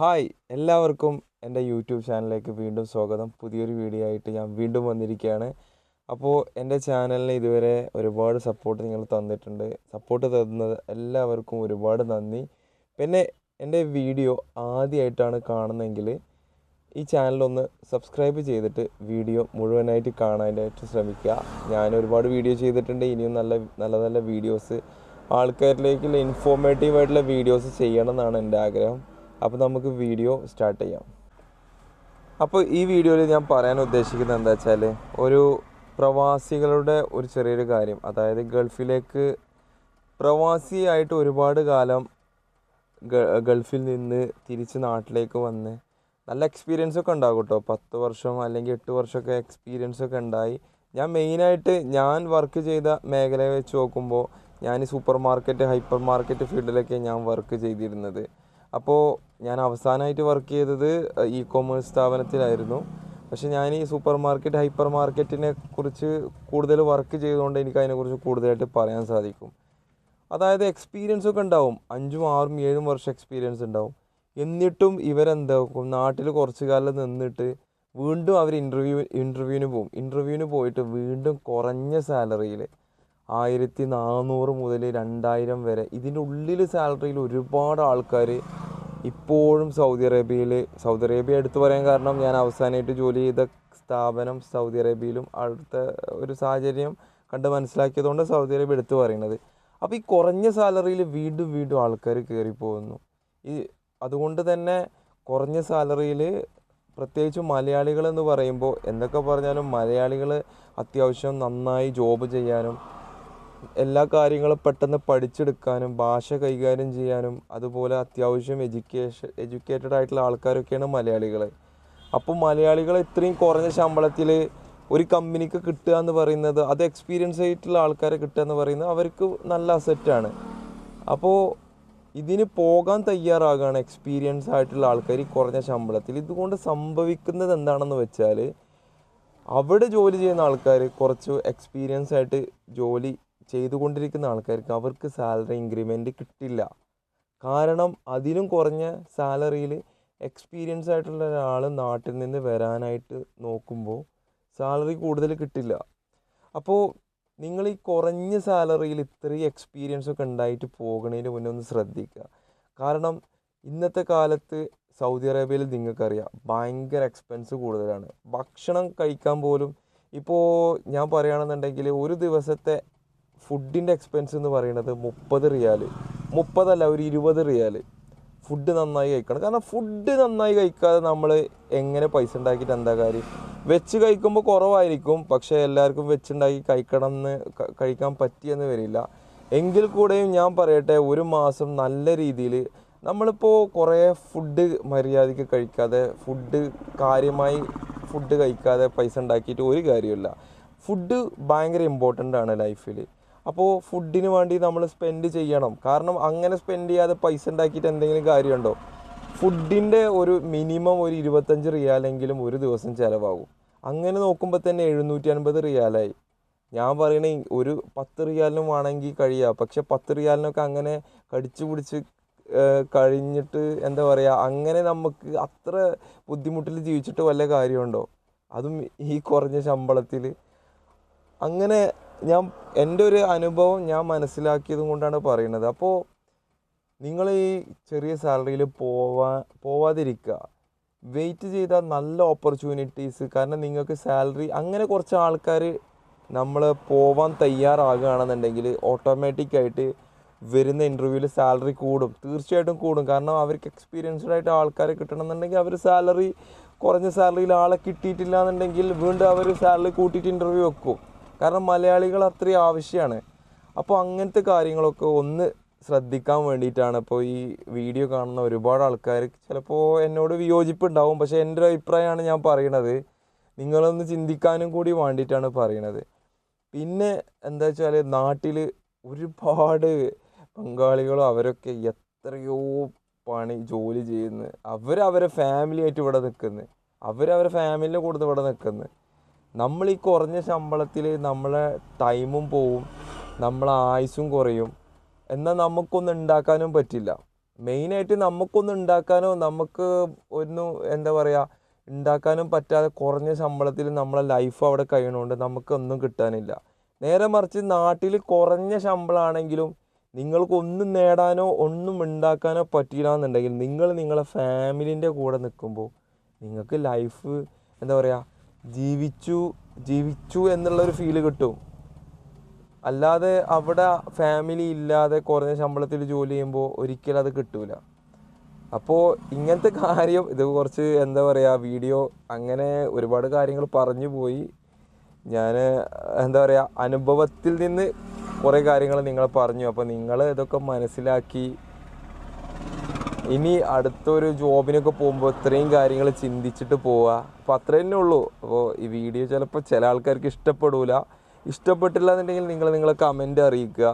Hi എല്ലാവർക്കും എന്റെ YouTube ചാനലിലേക്ക് വീണ്ടും സ്വാഗതം. പുതിയൊരു വീഡിയോ ആയിട്ട് ഞാൻ വീണ്ടും വന്നിരിക്കുകയാണ്. അപ്പോൾ എന്റെ ചാനലിന് ഇതുവരെ ഒരുപാട് സപ്പോർട്ട് നിങ്ങൾ തന്നിട്ടുണ്ട്. സപ്പോർട്ട് തന്നത് എല്ലാവർക്കും ഒരുപാട് നന്ദി. പിന്നെ എന്റെ വീഡിയോ ആദ്യമായിട്ടാണ് കാണുന്നതെങ്കിൽ ഈ ചാനലൊന്ന് സബ്സ്ക്രൈബ് ചെയ്തിട്ട് വീഡിയോ മുഴുവനായിട്ട് കാണാനായിട്ട് ശ്രമിക്കുക. ഞാൻ ഒരുപാട് വീഡിയോ ചെയ്തിട്ടുണ്ട്. ഇനിയും നല്ല നല്ല നല്ല വീഡിയോസ് ആൾക്കാരിലേക്കുള്ള ഇൻഫോർമേറ്റീവ് ആയിട്ടുള്ള വീഡിയോസ് ചെയ്യണം എന്നാണ് എന്റെ ആഗ്രഹം. അപ്പോൾ നമുക്ക് വീഡിയോ സ്റ്റാർട്ട് ചെയ്യാം. അപ്പോൾ ഈ വീഡിയോയിൽ ഞാൻ പറയാൻ ഉദ്ദേശിക്കുന്നത് എന്താ വെച്ചാൽ ഒരു പ്രവാസികളുടെ ഒരു ചെറിയൊരു കാര്യം. അതായത് ഗൾഫിലേക്ക് പ്രവാസിയായിട്ട് ഒരുപാട് കാലം ഗൾഫിൽ നിന്ന് തിരിച്ച് നാട്ടിലേക്ക് വന്ന് നല്ല എക്സ്പീരിയൻസ് ഒക്കെ ഉണ്ടാകും കേട്ടോ പത്ത് വർഷം അല്ലെങ്കിൽ എട്ട് വർഷമൊക്കെ എക്സ്പീരിയൻസ് ഒക്കെ ഉണ്ടായി. ഞാൻ മെയിനായിട്ട് ഞാൻ വർക്ക് ചെയ്ത മേഖലയെ വെച്ച് നോക്കുമ്പോൾ ഞാൻ സൂപ്പർ മാർക്കറ്റ് ഹൈപ്പർ മാർക്കറ്റ് ഫീൽഡിലൊക്കെ ഞാൻ വർക്ക് ചെയ്തിരുന്നത്. അപ്പോൾ ഞാൻ അവസാനമായിട്ട് വർക്ക് ചെയ്തത് ഇ കോമേഴ്സ് സ്ഥാപനത്തിലായിരുന്നു. പക്ഷെ ഞാൻ ഈ സൂപ്പർ മാർക്കറ്റ് ഹൈപ്പർ മാർക്കറ്റിനെ കുറിച്ച് കൂടുതൽ വർക്ക് ചെയ്തുകൊണ്ട് എനിക്ക് അതിനെക്കുറിച്ച് കൂടുതലായിട്ട് പറയാൻ സാധിക്കും. അതായത് എക്സ്പീരിയൻസ് ഒക്കെ ഉണ്ടാവും. അഞ്ചും ആറും ഏഴും വർഷം എക്സ്പീരിയൻസ് ഉണ്ടാവും. എന്നിട്ടും ഇവരെന്താക്കും നാട്ടിൽ കുറച്ച് കാലം നിന്നിട്ട് വീണ്ടും അവർ ഇന്റർവ്യൂ ഇന്റർവ്യൂവിന് പോകും ഇന്റർവ്യൂവിന് പോയിട്ട് വീണ്ടും കുറഞ്ഞ സാലറിയിൽ ആയിരത്തി നാനൂറ് മുതൽ രണ്ടായിരം വരെ ഇതിന്റെ ഉള്ളിൽ സാലറിയിൽ ഒരുപാട് ആൾക്കാർ ഇപ്പോഴും സൗദി അറേബ്യയിൽ സൗദി അറേബ്യ എടുത്തു പറയാൻ കാരണം ഞാൻ അവസാനമായിട്ട് ജോലി ചെയ്ത സ്ഥാപനം സൗദി അറേബ്യയിലും അടുത്ത ഒരു സാഹചര്യം കണ്ട് മനസ്സിലാക്കിയതുകൊണ്ട് സൗദി അറേബ്യ എടുത്തു പറയുന്നത്. അപ്പോൾ ഈ കുറഞ്ഞ സാലറിയിൽ വീണ്ടും വീണ്ടും ആൾക്കാർ കയറി പോകുന്നു. ഈ അതുകൊണ്ട് തന്നെ കുറഞ്ഞ സാലറിയിൽ പ്രത്യേകിച്ച് മലയാളികൾ എന്ന് പറയുമ്പോൾ എന്തൊക്കെ പറഞ്ഞാലും മലയാളികൾ അത്യാവശ്യം നന്നായി ജോബ് ചെയ്യാനും എല്ലാ കാര്യങ്ങളും പെട്ടെന്ന് പഠിച്ചെടുക്കാനും ഭാഷ കൈകാര്യം ചെയ്യാനും അതുപോലെ അത്യാവശ്യം എഡ്യൂക്കേഷൻ എഡ്യൂക്കേറ്റഡ് ആയിട്ടുള്ള ആൾക്കാരൊക്കെയാണ് മലയാളികൾ അപ്പോൾ മലയാളികൾ ഇത്രയും കുറഞ്ഞ ശമ്പളത്തിൽ ഒരു കമ്പനിക്ക് കിട്ടുക എന്ന് പറയുന്നത് അത് എക്സ്പീരിയൻസ് ആയിട്ടുള്ള ആൾക്കാരെ കിട്ടുക എന്ന് പറയുന്നത് അവർക്ക് നല്ല അസറ്റാണ് അപ്പോൾ ഇതിന് പോകാൻ തയ്യാറാകുകയാണ് എക്സ്പീരിയൻസ് ആയിട്ടുള്ള ആൾക്കാർ ഈ കുറഞ്ഞ ശമ്പളത്തിൽ. ഇതുകൊണ്ട് സംഭവിക്കുന്നത് എന്താണെന്ന് വെച്ചാൽ അവിടെ ജോലി ചെയ്യുന്ന ആൾക്കാർ കുറച്ച് എക്സ്പീരിയൻസ് ആയിട്ട് ജോലി ചെയ്തുകൊണ്ടിരിക്കുന്ന ആൾക്കാർക്ക് അവർക്ക് സാലറി ഇൻക്രിമെന്റ് കിട്ടില്ല. കാരണം അതിനും കുറഞ്ഞ സാലറിയിൽ എക്സ്പീരിയൻസ് ആയിട്ടുള്ള ഒരാൾ നാട്ടിൽ നിന്ന് വരാനായിട്ട് നോക്കുമ്പോൾ സാലറി കൂടുതൽ കിട്ടില്ല. അപ്പോൾ നിങ്ങൾ ഈ കുറഞ്ഞ സാലറിയിൽ ഇത്രയും എക്സ്പീരിയൻസ് ഒക്കെ ഉണ്ടായിട്ട് പോകണതിന് മുന്നേ ഒന്ന് ശ്രദ്ധിക്കുക. കാരണം ഇന്നത്തെ കാലത്ത് സൗദി അറേബ്യയിൽ നിങ്ങൾക്കറിയാം ഭയങ്കര എക്സ്പെൻസ് കൂടുതലാണ്. ഭക്ഷണം കഴിക്കാൻ പോലും ഇപ്പോൾ ഞാൻ പറയുകയാണെന്നുണ്ടെങ്കിൽ ഒരു ദിവസത്തെ ഫുഡിന്റെ എക്സ്പെൻസ് എന്ന് പറയുന്നത് മുപ്പത് റിയാൽ മുപ്പതല്ല ഒരു ഇരുപത് റിയാൽ ഫുഡ് നന്നായി കഴിക്കണം. കാരണം ഫുഡ് നന്നായി കഴിക്കാതെ നമ്മൾ എങ്ങനെ പൈസ ഉണ്ടാക്കിയിട്ട് എന്താ കാര്യം? വെച്ച് കഴിക്കുമ്പോൾ കുറവായിരിക്കും. പക്ഷേ എല്ലാവർക്കും വെച്ചുണ്ടാക്കി കഴിക്കണം എന്ന് കഴിക്കാൻ പറ്റിയെന്ന് വരില്ല. എങ്കിൽ കൂടെയും ഞാൻ പറയട്ടെ ഒരു മാസം നല്ല രീതിയിൽ നമ്മളിപ്പോൾ കുറേ ഫുഡ് മര്യാദയ്ക്ക് കഴിക്കാതെ ഫുഡ് കാര്യമായി ഫുഡ് കഴിക്കാതെ പൈസ ഉണ്ടാക്കിയിട്ട് ഒരു കാര്യമില്ല ഫുഡ് ഭയങ്കര ഇമ്പോർട്ടന്റ് ആണ് ലൈഫിൽ അപ്പോൾ ഫുഡിന് വേണ്ടി നമ്മൾ സ്പെൻഡ് ചെയ്യണം. കാരണം അങ്ങനെ സ്പെൻഡ് ചെയ്യാതെ പൈസ ഉണ്ടാക്കിയിട്ട് എന്തെങ്കിലും കാര്യമുണ്ടോ? ഫുഡിന്റെ ഒരു മിനിമം ഒരു ഇരുപത്തഞ്ച് റിയാലെങ്കിലും ഒരു ദിവസം ചിലവാകും. അങ്ങനെ നോക്കുമ്പോൾ തന്നെ എഴുന്നൂറ്റി അൻപത് റിയാലായി ഞാൻ പറയണേ ഒരു പത്ത് റിയാലിനും വേണമെങ്കിൽ കഴിയാം. പക്ഷെ പത്ത് റിയാലിനൊക്കെ അങ്ങനെ കടിച്ചു പിടിച്ച് കഴിഞ്ഞിട്ട് എന്താ പറയുക അങ്ങനെ നമുക്ക് അത്ര ബുദ്ധിമുട്ടിൽ ജീവിച്ചിട്ട് വല്ല കാര്യമുണ്ടോ? അതും ഈ കുറഞ്ഞ ശമ്പളത്തിൽ അങ്ങനെ ഞാൻ എന്റെ ഒരു അനുഭവം ഞാൻ മനസ്സിലാക്കിയത് കൊണ്ടാണ് പറയുന്നത്. അപ്പോൾ നിങ്ങൾ ഈ ചെറിയ സാലറിയിൽ പോവാ പോവാതിരിക്കുക വെയിറ്റ് ചെയ്താൽ നല്ല ഓപ്പർച്യൂണിറ്റീസ്. കാരണം നിങ്ങൾക്ക് സാലറി അങ്ങനെ കുറച്ച് ആൾക്കാർ നമ്മൾ പോവാൻ തയ്യാറാകുകയാണെന്നുണ്ടെങ്കിൽ ഓട്ടോമാറ്റിക്കായിട്ട് വരുന്ന ഇന്റർവ്യൂവിൽ സാലറി കൂടും. തീർച്ചയായിട്ടും കൂടും. കാരണം അവർക്ക് എക്സ്പീരിയൻസ്ഡ് ആയിട്ട് ആൾക്കാരെ കിട്ടണമെന്നുണ്ടെങ്കിൽ അവർ സാലറി കുറഞ്ഞ സാലറിയിൽ ആളെ കിട്ടിയിട്ടില്ല എന്നുണ്ടെങ്കിൽ വീണ്ടും അവർ സാലറി കൂട്ടിയിട്ട് ഇന്റർവ്യൂ വെക്കും. കാരണം മലയാളികൾ അത്രയും ആവശ്യമാണ് അപ്പോൾ അങ്ങനത്തെ കാര്യങ്ങളൊക്കെ ഒന്ന് ശ്രദ്ധിക്കാൻ വേണ്ടിയിട്ടാണ് ഇപ്പോൾ ഈ വീഡിയോ കാണുന്ന ഒരുപാട് ആൾക്കാർ ചിലപ്പോൾ എന്നോട് വിയോജിപ്പുണ്ടാവും. പക്ഷേ എന്റെ അഭിപ്രായമാണ് ഞാൻ പറയണത്. നിങ്ങളൊന്ന് ചിന്തിക്കാനും കൂടി വേണ്ടിയിട്ടാണ് പറയണത്. പിന്നെ എന്താ വെച്ചാൽ നാട്ടിൽ ഒരുപാട് പങ്കാളികളും അവരൊക്കെ എത്രയോ പണി ജോലി ചെയ്യുന്നു. അവരവരെ ഫാമിലിയായിട്ട് ഇവിടെ നിൽക്കുന്നു. അവരവരെ അവരെ കൂടുതൽ ഇവിടെ നിൽക്കുന്നു. നമ്മൾ ഈ കുറഞ്ഞ ശമ്പളത്തിൽ നമ്മളെ ടൈമും പോവും നമ്മളെ ആയുസും കുറയും. എന്നാൽ നമുക്കൊന്നും ഉണ്ടാക്കാനും പറ്റില്ല. മെയിനായിട്ട് നമുക്കൊന്നും ഉണ്ടാക്കാനോ നമുക്ക് ഒന്നും എന്താ പറയുക ഉണ്ടാക്കാനും പറ്റാതെ കുറഞ്ഞ ശമ്പളത്തിൽ നമ്മളെ ലൈഫ് അവിടെ കഴിയണോണ്ട് നമുക്കൊന്നും കിട്ടാനില്ല. നേരെ മറിച്ച് നാട്ടിൽ കുറഞ്ഞ ശമ്പളമാണെങ്കിലും നിങ്ങൾക്ക് ഒന്നും നേടാനോ ഒന്നും ഉണ്ടാക്കാനോ പറ്റില്ല എന്നുണ്ടെങ്കിൽ നിങ്ങൾ നിങ്ങളെ ഫാമിലിന്റെ കൂടെ നിൽക്കുമ്പോൾ നിങ്ങൾക്ക് ലൈഫ് എന്താ പറയുക ജീവിച്ചു ജീവിച്ചു എന്നുള്ളൊരു ഫീൽ കിട്ടും. അല്ലാതെ അവിടെ ഫാമിലി ഇല്ലാതെ കുറഞ്ഞ ശമ്പളത്തിൽ ജോലി ചെയ്യുമ്പോൾ ഒരിക്കലും അത് കിട്ടൂല. അപ്പോൾ ഇങ്ങനത്തെ കാര്യം ഇത് കുറച്ച് എന്താ പറയുക വീഡിയോ അങ്ങനെ ഒരുപാട് കാര്യങ്ങൾ പറഞ്ഞു പോയി. ഞാൻ എന്താ പറയുക അനുഭവത്തിൽ നിന്ന് കുറേ കാര്യങ്ങൾ നിങ്ങൾ പറഞ്ഞു. അപ്പോൾ നിങ്ങൾ ഇതൊക്കെ മനസ്സിലാക്കി ഇനി അടുത്തൊരു ജോബിനൊക്കെ പോകുമ്പോൾ ഇത്രയും കാര്യങ്ങൾ ചിന്തിച്ചിട്ട് പോവുക അപ്പോൾ അത്ര തന്നെ ഉള്ളൂ. അപ്പോൾ ഈ വീഡിയോ ചിലപ്പോൾ ചില ആൾക്കാർക്ക് ഇഷ്ടപ്പെടില്ല ഇഷ്ടപ്പെട്ടില്ല എന്നുണ്ടെങ്കിൽ നിങ്ങൾ നിങ്ങളെ കമന്റ് അറിയിക്കുക.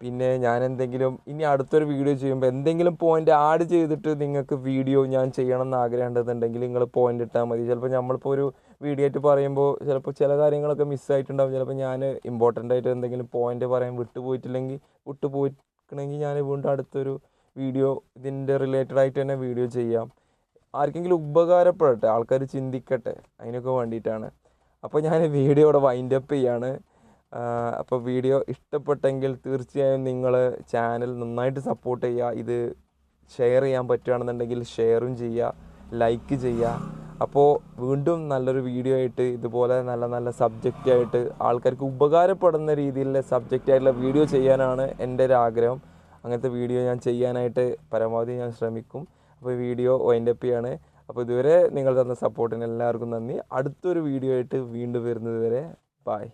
പിന്നെ ഞാൻ എന്തെങ്കിലും ഇനി അടുത്തൊരു വീഡിയോ ചെയ്യുമ്പോൾ എന്തെങ്കിലും പോയിന്റ് ആഡ് ചെയ്തിട്ട് നിങ്ങൾക്ക് വീഡിയോ ഞാൻ ചെയ്യണം എന്ന് ആഗ്രഹമുണ്ടെന്നുണ്ടെങ്കിൽ നിങ്ങൾ പോയിന്റ് ഇട്ടാൽ മതി. ചിലപ്പോൾ നമ്മളിപ്പോൾ ഒരു വീഡിയോ ആയിട്ട് പറയുമ്പോൾ ചിലപ്പോൾ ചില കാര്യങ്ങളൊക്കെ മിസ്സായിട്ടുണ്ടാവും ചിലപ്പോൾ ഞാൻ ഇമ്പോർട്ടന്റ് ആയിട്ട് എന്തെങ്കിലും പോയിന്റ് പറയാൻ വിട്ടുപോയിട്ടില്ലെങ്കിൽ വിട്ടുപോയിക്കണമെങ്കിൽ ഞാൻ വീണ്ടും അടുത്തൊരു വീഡിയോ ഇതിന്റെ റിലേറ്റഡ് ആയിട്ട് തന്നെ വീഡിയോ ചെയ്യാം. ആർക്കെങ്കിലും ഉപകാരപ്പെടട്ടെ ആൾക്കാർ ചിന്തിക്കട്ടെ അതിനൊക്കെ വേണ്ടിയിട്ടാണ്. അപ്പോൾ ഞാൻ വീഡിയോ ഇവിടെ വൈൻഡ് അപ്പ് ചെയ്യാണ്. അപ്പോൾ വീഡിയോ ഇഷ്ടപ്പെട്ടെങ്കിൽ തീർച്ചയായും നിങ്ങൾ ചാനൽ നന്നായിട്ട് സപ്പോർട്ട് ചെയ്യുക. ഇത് ഷെയർ ചെയ്യാൻ പറ്റുകയാണെന്നുണ്ടെങ്കിൽ ഷെയറും ചെയ്യുക ലൈക്ക് ചെയ്യുക. അപ്പോൾ വീണ്ടും നല്ലൊരു വീഡിയോ ആയിട്ട് ഇതുപോലെ നല്ല നല്ല സബ്ജക്റ്റ് ആയിട്ട് ആൾക്കാർക്ക് ഉപകാരപ്പെടുന്ന രീതിയിലുള്ള സബ്ജക്റ്റ് ആയിട്ടുള്ള വീഡിയോ ചെയ്യാനാണ് എന്റെ ഒരു ആഗ്രഹം അങ്ങനത്തെ വീഡിയോ ഞാൻ ചെയ്യാനായിട്ട് പരമാവധി ഞാൻ ശ്രമിക്കും. അപ്പോൾ വീഡിയോ ചെയ്യാണ്. അപ്പോൾ ഇതുവരെ നിങ്ങൾ തന്ന സപ്പോർട്ടിന് എല്ലാവർക്കും നന്ദി. അടുത്തൊരു വീഡിയോ ആയിട്ട് വീണ്ടും വരുന്നത് വരെ ബായ്